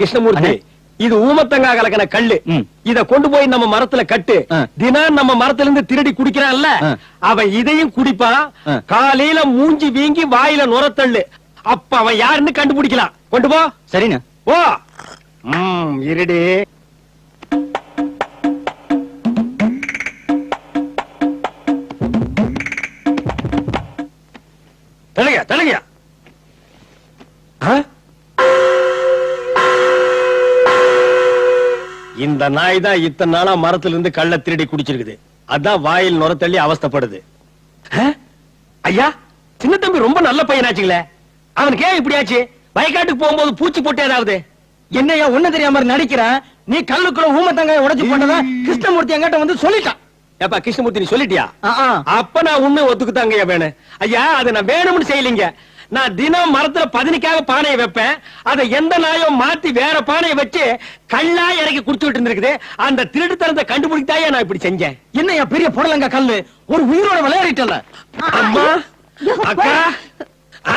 கிருஷ்ணமூர்த்தி. இது ஊமத்தங்கா கலக்கின கல்லு. இத கொண்டு போய் நம்ம மரத்துல கட்டு. தினம் நம்ம மரத்துல இருந்து திருடி குடிக்கிறான்ல. அவன் இதையும் குடிப்பான். காலையில மூஞ்சி வீங்கி வாயில நுரத்தள்ளு. அப்ப அவன் யாருன்னு கண்டுபிடிக்கலாம். கொண்டு போ. சரிண்ணா. ஓ இருடி. தலங்க தலங்க இந்த நாய் தான் இத்தனை நாளா மரத்துல இருந்து கள்ள திருடி குடிச்சிருக்குது. அதான் வாயில் நுரத்தள்ளி அவஸ்தைப்படுது? ஐயா சின்ன தம்பி ரொம்ப நல்ல பையனாச்சுங்களே. அவனுக்கு ஏன் இப்படி ஆச்சு வயக்காட்டுக்கு போகும்போது பூச்சி போட்டு ஏதாவது? என்னையா ஒண்ணு தெரியாம நடிக்கிறேன். நீ கல்லுக்குள்ள ஊமத்தங்காய உடைச்சு போட்டத கிருஷ்ணமூர்த்தி என்கிட்ட வந்து சொல்லிட்டான். ஏப்பா கிருஷ்ணமூர்த்தி நீ சொல்லிட்டியா. அப்ப நான் உண்மை ஒத்துக்குதாங்க வேணும் ஐயா அதை நான் வேணும்னு செய்யலீங்க. நான் தினம் மரத்துல பதினிக்காக பானையை வைப்பேன். அதை எந்த நாயும் மாத்தி வேற பானையை வச்சு கல்லா இறக்கி குடிச்சுட்டு இருந்திருக்குது. அந்த திருட்டுத்தனத்தை கண்டுபிடித்தாயே நான் இப்படி செஞ்சேன். என்னையா பெரிய புடலங்க கல்லு? ஒரு உயிரோட விளையாடிட்டல அம்மா அக்கா ஆ,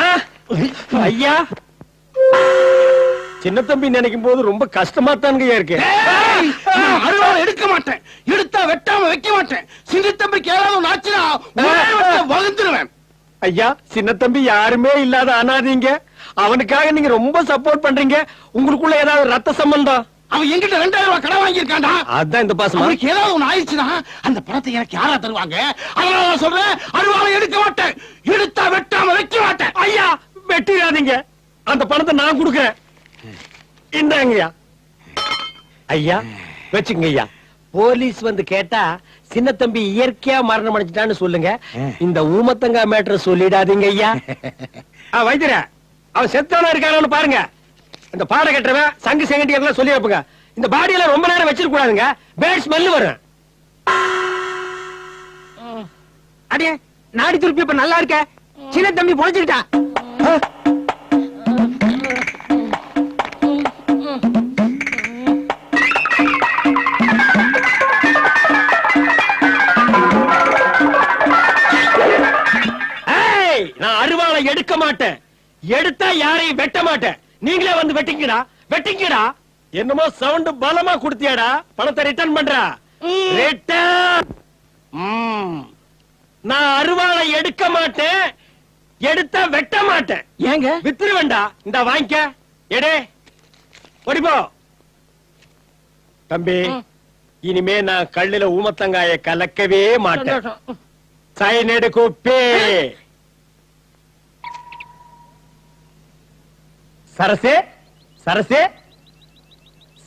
ஐயா. சின்ன தம்பி நினைக்கும் போது ரொம்ப கஷ்டமா தானுங்க இருக்கு அருவாள் எடுக்க மாட்டேன். எடுத்தா வெட்டாம வைக்க மாட்டேன். சிங்கத்தம்பிக்கு ஏதாவது ஆச்சுனா வகுந்துருவேன். ஐயா சின்ன தம்பி யாருமே இல்லாத அனாதீங்க. அவனுக்காக நீங்க ரொம்ப சப்போர்ட் பண்றீங்க. உங்களுக்குள்ள ஏதாவது ரத்த சம்பந்தம்? அவன் என்கிட்ட ரெண்டாயிரம் ரூபாய் கடன் வாங்கியிருக்கான்டா. அதான் இந்த பாசமா? அவனுக்கு ஏதாவது ஒண்ணு ஆயிடுச்சுன்னா அந்த பணத்தை எனக்கு யாரா தருவாங்க? அதனால நான் சொல்றேன் அருவாளை எடுக்க மாட்டேன். எடுத்தா வெட்டாம வைக்க மாட்டேன். ஐயா வெட்டிடாதீங்க. அந்த பணத்தை நான் கொடுக்கறேன். இந்தாங்கய்யா. ஐயா வச்சுங்க ஐயா. போலீஸ் வந்து கேட்டா சின்ன தம்பி இயற்கையா மரணம் அடைஞ்சிட்டான்னு சொல்லுங்க. இந்த ஊமத்தங்கா மேட்டர் சொல்லிடாதீங்க ஐயா. ஆ, வைத்தியரே அவன் செத்தானா இருக்கானு பாருங்க. இந்த பாட கட்டுறவன் சங்கு செங்கட்டி எல்லாம் சொல்லி வைப்புங்க. இந்த பாடியெல்லாம் ரொம்ப நேரம் வச்சிருக்க கூடாதுங்க. பேட் ஸ்மெல் வரும். அடே நாடி துருப்பி இப்ப நல்லா இருக்க. சின்ன தம்பி பொழைச்சுக்கிட்டான் ஏய் நான் அருவாளை எடுக்க மாட்டேன். எடுத்தா யாரையும் வெட்ட மாட்டேன். நீங்களே வந்து வெட்டிங்கடா வெட்டிங்கடா. என்னமோ சவுண்ட் பலமா குடுத்தியாடா. பணத்தை ரிட்டர்ன் பண்றா. ரிட்டர்ன் நான் அருவாளை எடுக்க மாட்டேன். எடுத்தா வெட்ட மாட்டேன். ஏங்க? வித்துருவேண்டா இந்த வாங்கிக்க. எடே. ஓடிப்போ தம்பி இனிமே நான் கல்லுல ஊமத்தங்காய கலக்கவே மாட்டேன். சைனடு குப்பி சரசே சரசே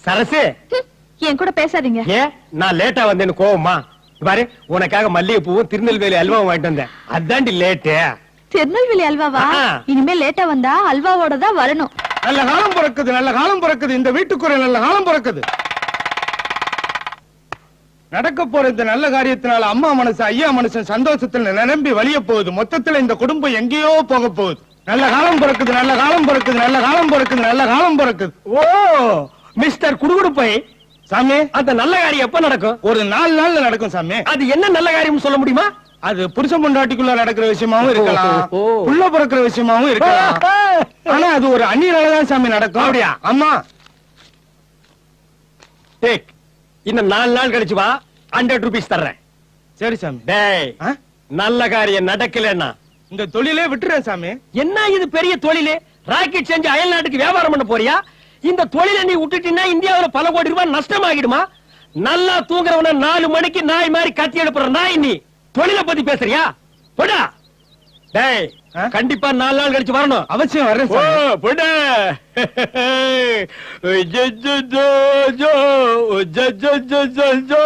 சரசே. என் கூட பேசாதீங்க. ஏன் நான் லேட்டா வந்தேன்னு கோவமா? பாரு உனக்காக மல்லிகை பூவும் திருநெல்வேலி அல்வாவும் வாங்கிட்டு வந்தேன். அதாண்டி லேட்டு. திருநெல்வேலி அல்வாவா. இனிமே லேட்டா வந்தா அல்வாவோட தான் வரணும். நல்ல காலம் பிறக்குது நல்ல காலம் பிறக்குது. இந்த வீட்டுக்குறை நல்ல காலம் பிறக்குது. நடக்க போற இந்த நல்ல காரியத்தினால அம்மா மனசு ஐயா மனசு சந்தோஷத்துல நிரம்பி வலிய போகுது. மொத்தத்துல இந்த குடும்பம் எங்கேயோ போக போகுது. நல்ல காலம் பிறக்குது நல்ல காலம் பிறக்குது நல்ல காலம் பிறக்குது நல்ல காலம் பிறக்குது. ஓ மிஸ்டர் குடுகுடுப்பை. சாமி அந்த நல்ல காரியம் எப்ப நடக்கும்? ஒரு நாலு நாள்ல நடக்கும் சாமி. அது என்ன நல்ல காரியம் சொல்ல முடியுமா? அது புருஷன் பொண்டாட்டிக்குள்ள நடக்கிற விஷயமாவும் இருக்கலாம். உள்ள பிறக்கிற விஷயமாவும் இருக்கலாம். ஆனா அது ஒரு அந்நியனாலதான் சாமி நடக்கும். அப்படியா? ஆமா. டேக் இன்னும் நாலு நாள் கழிச்சு வா. ஹண்ட்ரட் ருபீஸ் தர்றேன். சரி சாமி. டேய்? நல்ல காரியம் நடக்கலன்னா இந்த தொழிலே விட்டுறேன் சாமி. என்ன இது பெரிய தொழிலே? ராக்கெட் செஞ்சு அயல் நாட்டுக்கு வியாபாரம் பண்ண போறியா? இந்த தொழில நீ விட்டுட்டீங்கன்னா இந்தியாவில பல கோடி ரூபாய் நஷ்டமாகிடுமா? நல்லா தூங்குறவன நாலு மணிக்கு நாய் மாதிரி கத்தி எழுப்புற நாய் நீ. தொழில பத்தி பேசுறியா? போடா. டேய் கண்டிப்பா நாலு நாள் கழிச்சு வரணும். அவசியம் வரேன் ஓ போடா. ஜோ ஜோ ஜோ ஜோ ஜோ ஜோ.